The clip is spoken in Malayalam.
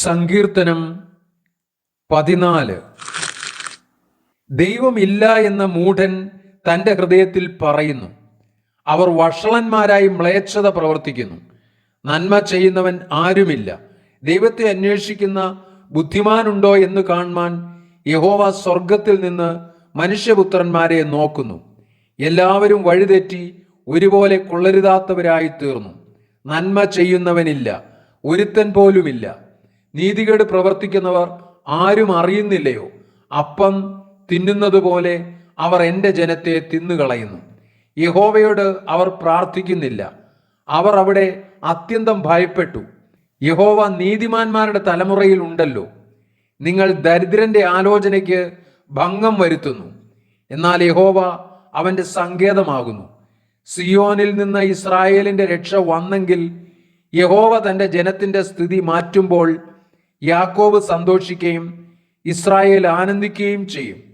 സങ്കീർത്തനം പതിനാല്. ദൈവമില്ല എന്ന മൂഢൻ തന്റെ ഹൃദയത്തിൽ പറയുന്നു. അവർ വഷളന്മാരായി മ്ലേച്ഛത പ്രവർത്തിക്കുന്നു. നന്മ ചെയ്യുന്നവൻ ആരുമില്ല. ദൈവത്തെ അന്വേഷിക്കുന്ന ബുദ്ധിമാനുണ്ടോ എന്ന് കാണുവാൻ യഹോവ സ്വർഗത്തിൽ നിന്ന് മനുഷ്യപുത്രന്മാരെ നോക്കുന്നു. എല്ലാവരും വഴിതെറ്റി ഒരുപോലെ കൊള്ളരുതാത്തവരായി തീർന്നു. നന്മ ചെയ്യുന്നവനില്ല. ഒരുത്തൻ പോലുമില്ല. നീതികേട് പ്രവർത്തിക്കുന്നവർ ആരും അറിയുന്നില്ലയോ? അപ്പം തിന്നുന്നത് പോലെ അവർ എന്റെ ജനത്തെ തിന്നുകളയുന്നു. യഹോവയോട് അവർ പ്രാർത്ഥിക്കുന്നില്ല. അവർ അവിടെ അത്യന്തം ഭയപ്പെട്ടു. യഹോവ നീതിമാന്മാരുടെ തലമുറയിൽ ഉണ്ടല്ലോ. നിങ്ങൾ ദരിദ്രന്റെ ആലോചനയ്ക്ക് ഭംഗം വരുത്തുന്നു. എന്നാൽ യഹോവ അവന്റെ സങ്കേതമാകുന്നു. സിയോനിൽ നിന്ന് ഇസ്രായേലിന്റെ രക്ഷ വന്നെങ്കിൽ യഹോവ തന്റെ ജനത്തിന്റെ സ്ഥിതി മാറ്റുമ്പോൾ യാക്കോബ് സന്തോഷിക്കുകയും ഇസ്രായേൽ ആനന്ദിക്കുകയും ചെയ്യും.